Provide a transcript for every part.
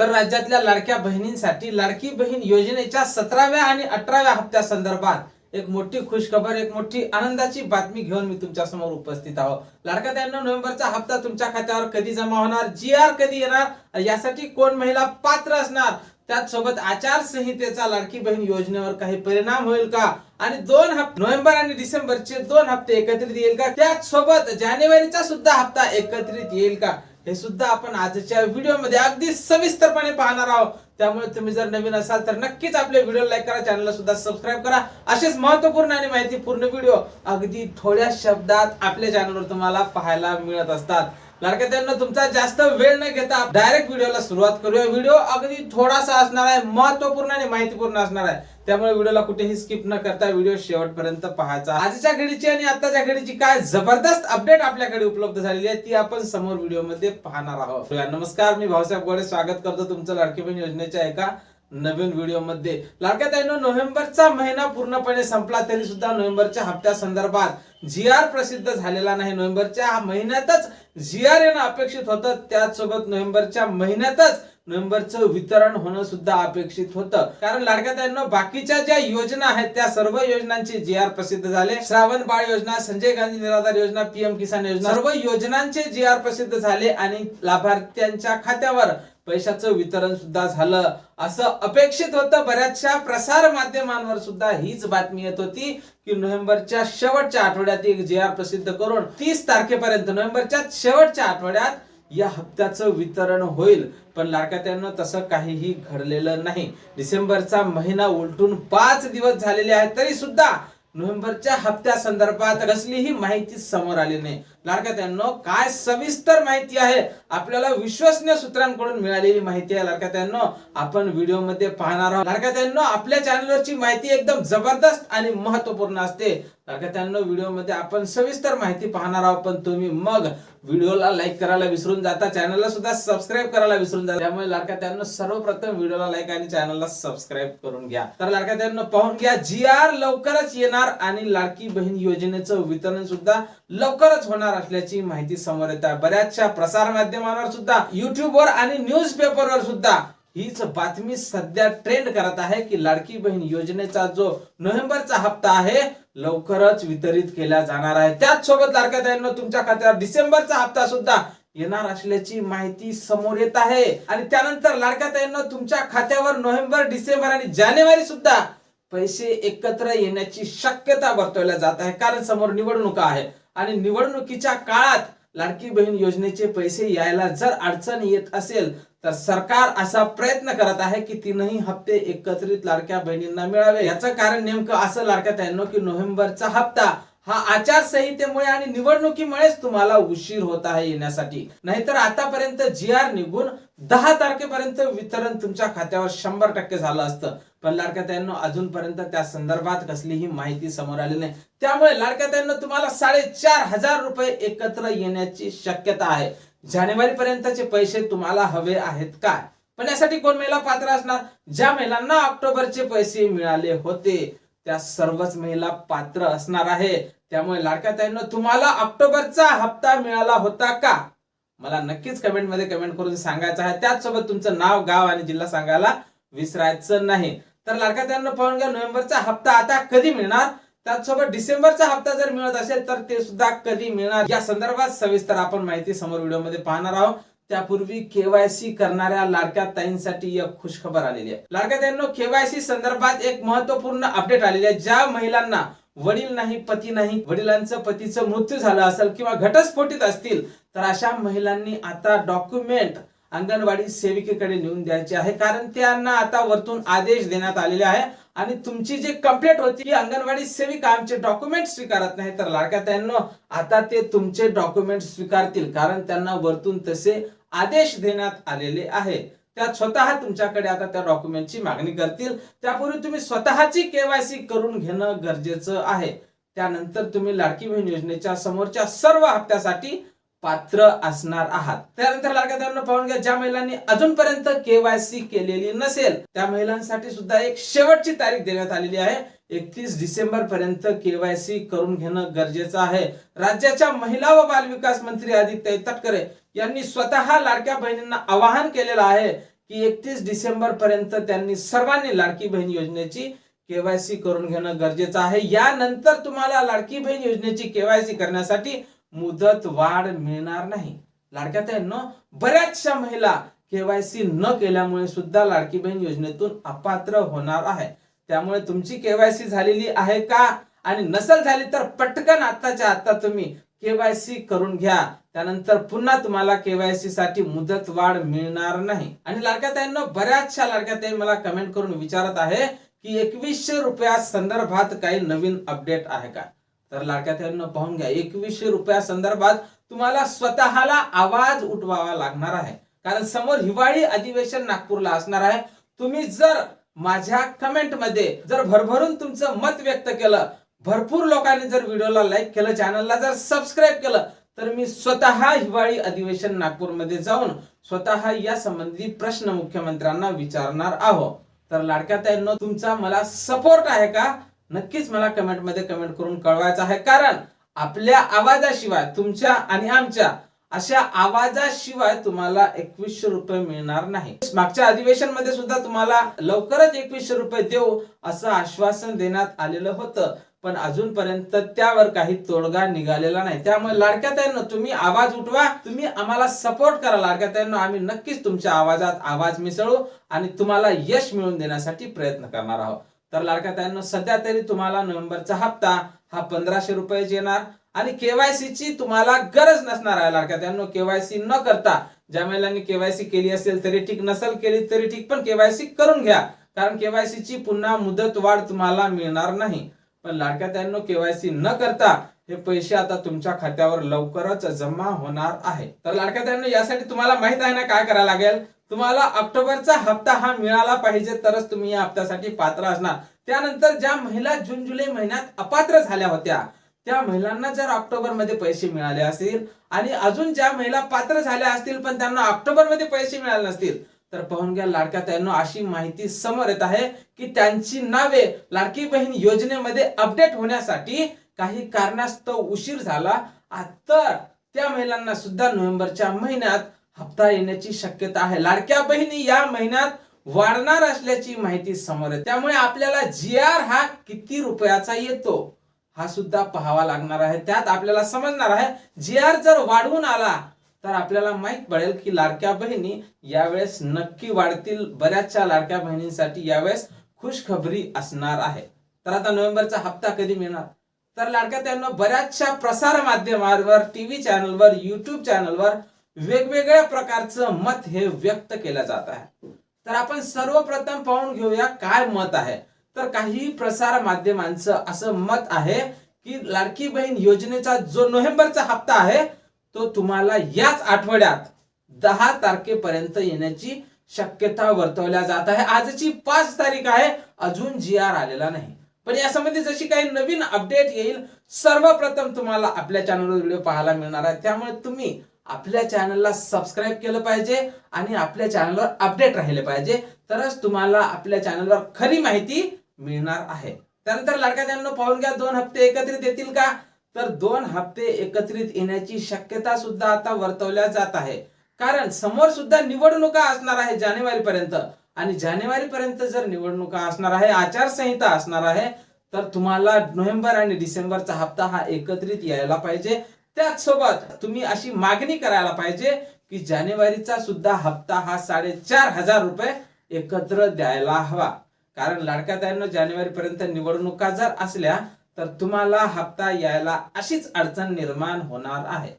तर राज्यातल्या लाडक्या बहिणींसाठी लाडकी बहीण योजनेच्या सतराव्या आणि अठराव्या हप्त्या संदर्भात एक मोठी खुशखबर एक मोठी आनंदाची बातमी घेऊन मी तुमच्यासमोर उपस्थित आहो लाडका त्यांना नोव्हेंबरचा हप्ता तुमच्या खात्यावर कधी जमा होणार जी आर कधी येणार यासाठी कोण महिला पात्र असणार त्याचसोबत आचारसंहितेचा लाडकी बहीण योजनेवर काही परिणाम होईल का? आणि दोन हप्ते नोव्हेंबर आणि डिसेंबरचे दोन हप्ते एकत्रित येईल का? त्याचसोबत जानेवारीचा सुद्धा हप्ता एकत्रित येईल का? हे सुद्धा आपण आजच्या व्हिडिओमध्ये अगदी सविस्तरपणे पाहणार आहोत. त्यामुळे तुम्ही जर नवीन असाल तर नक्कीच आपले व्हिडिओ लाईक करा चॅनलला सुद्धा सबस्क्राईब करा. असेच महत्त्वपूर्ण आणि माहितीपूर्ण व्हिडिओ अगदी थोड्या शब्दात आपल्या चॅनलवर तुम्हाला पाहायला मिळत असतात. लाडक्यांना त्यांना तुमचा जास्त वेळ न घेता डायरेक्ट व्हिडिओला सुरुवात करूया. व्हिडिओ अगदी थोडासा असणार आहे महत्त्वपूर्ण आणि माहितीपूर्ण असणार आहे. त्यामुळे व्हिडिओला कुठेही स्किप न करता व्हिडिओ शेवटपर्यंत पाहायचा. आजच्या घडीची आणि आताच्या घडीची काय जबरदस्त अपडेट आपल्याकडे उपलब्ध झालेली आहे ती आपण समोर व्हिडिओमध्ये पाहणार आहोत. नमस्कार मी भाऊसाहेब गोडे. स्वागत करतो तुमचं लाडकी बहीण योजनेच्या एका नवीन व्हिडिओमध्ये. लाडक्या ताईनो नोव्हेंबरचा महिना पूर्णपणे संपला तरी सुद्धा नोव्हेंबरच्या हप्त्या संदर्भात जी आर प्रसिद्ध झालेला नाही. नोव्हेंबरच्या महिन्यातच जी आर येणं अपेक्षित होतं. त्याचसोबत नोव्हेंबरच्या महिन्यातच नोव्हेंबरचं वितरण होणं सुद्धा अपेक्षित होतं. कारण लाडक्या ताईंनो बाकीच्या ज्या योजना आहेत त्या सर्व योजनांचे जी आर प्रसिद्ध झाले. श्रावण बाळ योजना संजय गांधी निराधार योजना पीएम किसान योजना सर्व योजनांचे जी आर प्रसिद्ध झाले आणि लाभार्थ्यांच्या खात्यावर पैशाचं वितरण सुद्धा झालं. असं अपेक्षित होतं. बऱ्याचशा प्रसार माध्यमांवर सुद्धा हीच बातमी येत होती की नोव्हेंबरच्या शेवटच्या आठवड्यात एक जी आर प्रसिद्ध करून तीस तारखेपर्यंत नोव्हेंबरच्या शेवटच्या आठवड्यात या हप्त्याचं वितरण होईल. पण लाडक्यात्यांना तसं काहीही घडलेलं नाही. डिसेंबरचा महिना उलटून पाच दिवस झालेले आहेत तरी सुद्धा नोव्हेंबरच्या हप्त्या संदर्भात कसलीही माहिती समोर आली नाही. लाडक्यात्यांनो काय सविस्तर माहिती आहे आपल्याला विश्वसनीय सूत्रांकडून मिळालेली माहिती आहे लाडक्यात्यांनो आपण व्हिडिओमध्ये पाहणार आहोत. लाडक्यात्यांनो आपल्या चॅनलवरची माहिती एकदम जबरदस्त आणि महत्त्वपूर्ण असते. लाडक्यात्यांनो व्हिडिओमध्ये आपण सविस्तर माहिती पाहणार आहोत पण तुम्ही मग व्हिडिओला लाईक करायला विसरून जाता चॅनलला सुद्धा सबस्क्राईब करायला विसरून जाता. त्यामुळे लाडक्यात्यांनो सर्वप्रथम व्हिडिओला लाईक आणि चॅनलला सबस्क्राईब करून घ्या. तर लाडक्यात्यांनो पाहून घ्या जी आर लवकरच येणार आणि लाडकी बहीण योजनेचं वितरण सुद्धा लवकरच होणार असल्याची माहिती समोर येत आहे. बऱ्याचशा प्रसार माध्यमांवर सुद्धा युट्यूबवर आणि न्यूज पेपरवर सुद्धा हीच बातमी सध्या ट्रेंड करत आहे की लाडकी बहीण योजनेचा जो नोव्हेंबरचा हप्ता आहे लवकरच वितरित केला जाणार आहे. त्याच सोबत लाडक्या ताईंना तुमच्या खात्यावर डिसेंबरचा हप्ता सुद्धा येणार असल्याची माहिती समोर येत आहे. आणि त्यानंतर लाडक्या ताईंना तुमच्या खात्यावर नोव्हेंबर डिसेंबर आणि जानेवारी सुद्धा पैसे एकत्र येण्याची शक्यता वर्तवल्या जात आहे. कारण समोर निवडणुका आहे आणि निवडणुकीच्या काळात लाडकी बहीण योजनेचे पैसे यायला जर अडचण येत असेल तर सरकार असा प्रयत्न करत आहे की तीनही हप्ते एकत्रित लाडक्या बहिणींना मिळावे. याचं कारण नेमकं असं लाडक्या त्यांना की नोव्हेंबरचा हप्ता हा आचारसंहितेमुळे आणि निवडणुकीमुळेच तुम्हाला उशीर होत आहे येण्यासाठी. नाहीतर आतापर्यंत जी आर निघून दहा तारखेपर्यंत वितरण तुमच्या खात्यावर शंभर टक्के झालं असतं. पण लाडक्या त्यांना अजूनपर्यंत त्या संदर्भात कसलीही माहिती समोर आली नाही. त्यामुळे लाडक्या त्यांना तुम्हाला साडेचार हजार रुपये एकत्र येण्याची शक्यता आहे. जानेवारी पर्यंतचे पैसे तुम्हाला हवे आहेत काय पण यासाठी कोण महिला पात्र असणार? ज्या महिलांना ऑक्टोबरचे पैसे मिळाले होते त्या सर्वच महिला पात्र असणार आहे. त्यामुळे लाडक्या ताईंना तुम्हाला ऑक्टोबरचा हप्ता मिळाला होता का? मला नक्कीच कमेंटमध्ये कमेंट करून सांगायचं आहे. त्याचसोबत तुमचं नाव गाव आणि जिल्हा सांगायला विसरायचं नाही. तर लाडक्या ताईंना पाहून घ्या नोव्हेंबरचा हप्ता आता कधी मिळणार? त्याचसोबत डिसेंबरचा हप्ता जर मिळत असेल तर ते सुद्धा कधी मिळणार? या संदर्भात सविस्तर आपण माहिती समोर व्हिडिओमध्ये पाहणार आहोत. त्यापूर्वी केवायसी करणाऱ्या लाडक्या ताईंसाठी एक खुशखबर आलेली आहे. लाडक्या ताईंनो केवायसी संदर्भात एक महत्त्वपूर्ण अपडेट आलेली आहे. ज्या महिलांना वडील नाही पती नाही वडिलांचं पतीचं मृत्यू झाला असेल किंवा घटस्फोटीत असतील तर अशा महिलांनी आता डॉक्युमेंट अंगणवाडी सेविकेकडे नेऊन द्यायचे आहे. कारण त्यांना आता वरतून आदेश देण्यात आलेले आहे. आणि तुमची जी कंप्लेंट होती की अंगणवाडी सेविका आमचे डॉक्युमेंट स्वीकारत नाही तर लाडक्या त्यांना आता ते तुमचे डॉक्युमेंट स्वीकारतील. कारण त्यांना वरतून तसे आदेश देण्यात आलेले आहे. त्या स्वतः तुमच्याकडे आता त्या डॉक्युमेंटची मागणी करतील. त्यापूर्वी तुम्ही स्वतःची केवायसी करून घेणं गरजेचं आहे. त्यानंतर तुम्ही लाडकी बहीण योजनेच्या समोरच्या सर्व हप्त्यासाठी पात्र असणार आहात. त्यानंतर लाडक्या पाहून घ्या ज्या महिलांनी अजूनपर्यंत केवायसी केलेली नसेल त्या महिलांसाठी सुद्धा एक शेवटची तारीख देण्यात आलेली आहे. एकतीस डिसेंबर पर्यंत केवायसी करून घेणं गरजेचं आहे. राज्याच्या महिला व बालविकास मंत्री आदित्य तटकरे यांनी स्वतः लाडक्या बहिणींना आवाहन केलेलं आहे की एकतीस डिसेंबर पर्यंत त्यांनी सर्वांनी लाडकी बहीण योजनेची केवायसी करून घेणं गरजेचं आहे. यानंतर तुम्हाला लाडकी बहीण योजनेची केवायसी करण्यासाठी मुदत वाढ मिळणार नाही. लाडक्या ताईंनो बऱ्याचशा महिला केवायसी न केल्यामुळे सुद्धा लाडकी बहीण योजनेतून अपात्र होणार आहे. त्यामुळे तुमची केवायसी झालेली आहे का? आणि नसल झाली तर पटकन आताच्या आता तुम्ही केवायसी करून घ्या. त्यानंतर पुन्हा तुम्हाला केवायसी साठी मुदत वाढ मिळणार नाही. आणि लाडक्याताईंना बऱ्याचशा लाडक्या ताई मला कमेंट करून विचारत आहे की एकवीसशे रुपया संदर्भात काही नवीन अपडेट आहे का? तर लाडक्याताईंना पाहून घ्या. एकवीसशे रुपया संदर्भात तुम्हाला स्वतःला आवाज उठवावा लागणार आहे. कारण समोर हिवाळी अधिवेशन नागपूरला असणार आहे. तुम्ही जर माझ्या कमेंटमध्ये जर भरभरून तुमचं मत व्यक्त केलं भरपूर लोकांनी जर व्हिडिओला लाईक केलं चॅनलला जर सबस्क्राईब केलं तर मी स्वतः हिवाळी अधिवेशन नागपूरमध्ये जाऊन स्वतः या संबंधी प्रश्न मुख्यमंत्र्यांना विचारणार आहोत. तर लाडक्या ताईंनो तुमचा मला सपोर्ट आहे का? नक्कीच मला कमेंटमध्ये कमेंट करून कळवायचं आहे. कारण आपल्या आवाजाशिवाय तुमच्या आणि आमच्या अशा आवाजाशिवाय तुम्हाला एकवीसशे रुपये मिळणार नाही. मागच्या अधिवेशनमध्ये सुद्धा तुम्हाला लवकरच एकवीसशे रुपये देऊ असं आश्वासन देण्यात आलेलं होतं. पण अजूनपर्यंत त्यावर काही तोडगा निघालेला नाही. त्यामुळे लाडक्या तुम्ही आवाज उठवा. तुम्ही आम्हाला सपोर्ट करा. लाडक्या आम्ही नक्कीच तुमच्या आवाजात आवाज मिसळू आणि तुम्हाला यश मिळवून देण्यासाठी प्रयत्न करणार आहोत. तर लाडक्या सध्या तरी तुम्हाला नोव्हेंबरचा हप्ता हा पंधराशे रुपये येणार आणि केवायसी ची तुम्हाला गरज नसणार आहे लाडक्या केवायसी न करता ज्या महिलांनी केवायसी केली असेल तरी ठीक नसेल केली तरी ठीक पण केवायसी करून घ्या. कारण केवायसी ची पुन्हा मुदत वाढ तुम्हाला मिळणार नाही. पण लाडक्या त्यांना केवायसी न करता हे पैसे आता तुमच्या खात्यावर लवकरच जमा होणार आहे. तर लाडक्या त्यांना यासाठी तुम्हाला माहीत आहे ना काय करायला लागेल? तुम्हाला ऑक्टोबरचा हप्ता हा मिळाला पाहिजे तरच तुम्ही या हप्त्यासाठी पात्र असणार. त्यानंतर ज्या महिला जून जुलै महिन्यात अपात्र झाल्या होत्या त्या महिलांना जर ऑक्टोबरमध्ये पैसे मिळाले असतील आणि अजून ज्या महिला पात्र झाल्या असतील पण त्यांना ऑक्टोबरमध्ये पैसे मिळाले नसतील तर पाहून घ्या लाडक्या ताईंनो अशी माहिती समोर येत आहे की त्यांची नावे लाडकी बहीण योजनेमध्ये अपडेट होण्यासाठी काही कारणास्तव उशीर झाला. तर त्या महिलांना सुद्धा नोव्हेंबरच्या महिन्यात हप्ता येण्याची शक्यता आहे. लाडक्या बहिणी या महिन्यात वाढणार असल्याची माहिती समोर आहे. त्यामुळे आपल्याला जी आर हा किती रुपयाचा येतो हा सुद्धा पाहावा लागणार आहे. त्यात आपल्याला समजणार आहे जी आर जर वाढवून आला तर आपल्याला माहीत पडेल की लाडक्या बहिणी यावेळेस नक्की वाढतील बऱ्याचशा लाडक्या बहिणींसाठी यावेळेस खुशखबरी असणार आहे. तर आता नोव्हेंबरचा हप्ता कधी मिळणार? तर लाडक्या त्यांना बऱ्याचशा प्रसार माध्यमांवर टीव्ही चॅनलवर युट्यूब चॅनलवर वेगवेगळ्या प्रकारचं मत हे व्यक्त केलं जात आहे. तर आपण सर्वप्रथम पाहून घेऊया काय मत आहे. तर काही प्रसार माध्यमांचं असं मत आहे की लाडकी बहीण योजनेचा जो नोव्हेंबरचा हप्ता आहे तो तुम्हाला याच आठवड्यात दहा तारखेपर्यंत येण्याची शक्यता वर्तवल्या जात आहे. आजची पाच तारीख आहे. अजून जी आर आलेला नाही. पण यासंबंधी जशी काही नवीन अपडेट येईल सर्वप्रथम तुम्हाला आपल्या चॅनलवर व्हिडिओ पाहायला मिळणार आहे. त्यामुळे तुम्ही आपल्या चॅनलला सबस्क्राईब केलं पाहिजे आणि आपल्या चॅनलवर अपडेट राहिले पाहिजे. तरच तुम्हाला आपल्या चॅनलवर खरी माहिती मिळणार आहे. त्यानंतर लाडक्या त्यांना पाहून घ्या दोन हप्ते एकत्रित येतील का? तर दोन हप्ते एकत्रित येण्याची शक्यता सुद्धा आता वर्तवल्या जात आहे. कारण समोर सुद्धा निवडणुका असणार आहे जानेवारी पर्यंत. आणि जानेवारी पर्यंत जर निवडणुका असणार आहे आचारसंहिता असणार आहे तर तुम्हाला नोव्हेंबर आणि डिसेंबरचा हप्ता हा एकत्रित यायला पाहिजे. त्याचसोबत तुम्ही अशी मागणी करायला पाहिजे की जानेवारीचा सुद्धा हप्ता हा साडेचार हजार रुपये एकत्र द्यायला हवा. कारण लाडक्या ताईंनो जानेवारी पर्यंत निवडणुका जर असल्या तर तुम्हाला हप्ता यायला अशीच अडचण निर्माण होणार आहे.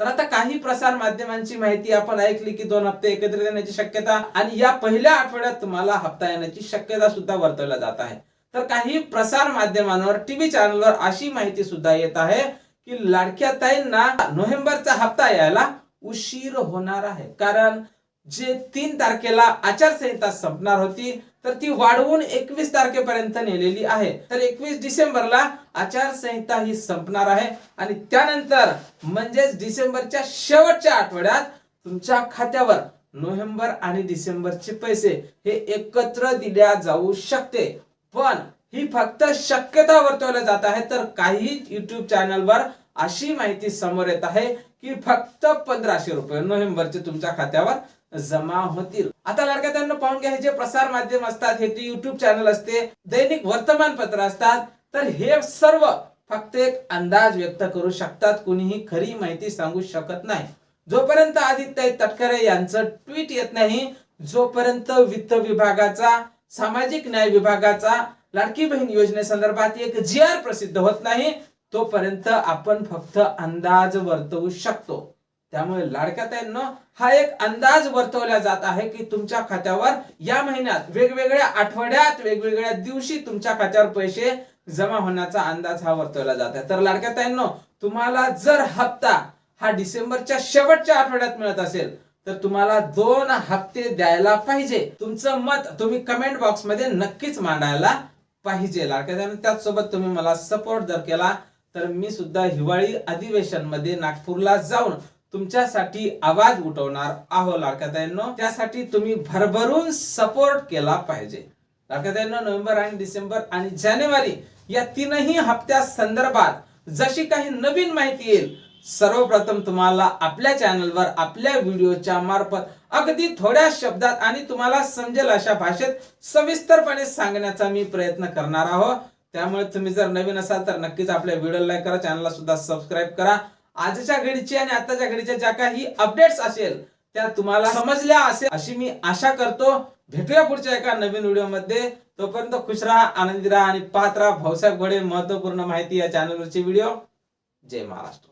तर आता काही प्रसार माध्यमांची माहिती आपण ऐकली की दोन हप्ते एकत्रित येण्याची शक्यता आणि या पहिल्या आठवड्यात तुम्हाला हप्ता येण्याची शक्यता सुद्धा वर्तवल्या जात आहे. तर काही प्रसार माध्यमांवर टीव्ही चॅनलवर अशी माहिती सुद्धा येत आहे की लाडक्या ताईंना नोव्हेंबरचा हप्ता यायला उशीर होणार आहे. कारण जे तीन तारखेला आचारसंहिता संपणार होती तर ती वाढवून एकवीस तारखेपर्यंत नेलेली आहे. तर एकवीस डिसेंबरला आचारसंहिता ही संपणार आहे. आणि त्यानंतर म्हणजेच डिसेंबरच्या शेवटच्या आठवड्यात तुमच्या खात्यावर नोव्हेंबर आणि डिसेंबरचे पैसे हे एकत्र दिल्या जाऊ शकते. पण ही फक्त शक्यता वर्तवल्या जात आहे. तर काही युट्यूब चॅनलवर अशी माहिती समोर येत आहे की फक्त पंधराशे रुपये नोव्हेंबरचे तुमच्या खात्यावर जमा होतील. आता लाडक्या त्यांना पाहून घ्या हे जे प्रसार माध्यम असतात हे जे युट्यूब चॅनल असते दैनिक वर्तमानपत्र असतात तर हे सर्व फक्त एक अंदाज व्यक्त करू शकतात. कुणीही खरी माहिती सांगू शकत नाही. जोपर्यंत आदित्य तटकरे यांचं ट्विट येत नाही जोपर्यंत वित्त विभागाचा सामाजिक न्याय विभागाचा लाडकी बहीण योजनेसंदर्भात एक जी आर प्रसिद्ध होत नाही तोपर्यंत आपण फक्त अंदाज वर्तवू शकतो. त्यामुळे लाडक्या ताईंनो हा एक अंदाज वर्तवला जात आहे की तुमच्या खात्यावर या महिन्यात वेगवेगळ्या आठवड्यात वेगवेगळ्या दिवशी तुमच्या खात्यावर पैसे जमा होण्याचा अंदाज हा वर्तवला जात आहे. तर लाडक्या ताईंनो तुम्हाला जर हप्ता हा डिसेंबरच्या शेवटच्या आठवड्यात मिळत असेल तर तुम्हाला दोन हप्ते द्यायला पाहिजे. तुमचं मत तुम्ही कमेंट बॉक्समध्ये नक्कीच मांडायला पाहिजे. लाडक्या ताईंनो त्याचसोबत तुम्ही मला सपोर्ट जर केला तर मी सुद्धा हिवाळी अधिवेशनमध्ये नागपूरला जाऊन तुमच्यासाठी आवाज उठवणार आहो लाडक्याताईंनो त्यासाठी तुम्ही भरभरून सपोर्ट केला पाहिजे. लाडक्याताईंनो नोव्हेंबर आणि डिसेंबर आणि जानेवारी या तीनही हप्त्या संदर्भात जशी काही नवीन माहिती येईल सर्वप्रथम तुम्हाला आपल्या चॅनलवर आपल्या व्हिडिओच्या मार्फत अगदी थोड्या शब्दात आणि तुम्हाला समजेल अशा भाषेत सविस्तरपणे सांगण्याचा मी प्रयत्न करणार आहोत. त्यामुळे तुम्ही जर नवीन असाल तर नक्कीच आपल्या व्हिडिओ लाईक करा चॅनलला सुद्धा सबस्क्राईब करा. आजच्या घडीची आणि आताच्या घडीच्या ज्या काही अपडेट्स असेल त्या तुम्हाला समजल्या असेल अशी मी आशा करतो. भेटूया पुढच्या एका नवीन व्हिडिओमध्ये. तोपर्यंत खुश राहा आनंदी राहा आणि पाहत राहा भाऊसाहेब घोडे महत्त्वपूर्ण माहिती या चॅनलवरचे व्हिडिओ जय महाराष्ट्र.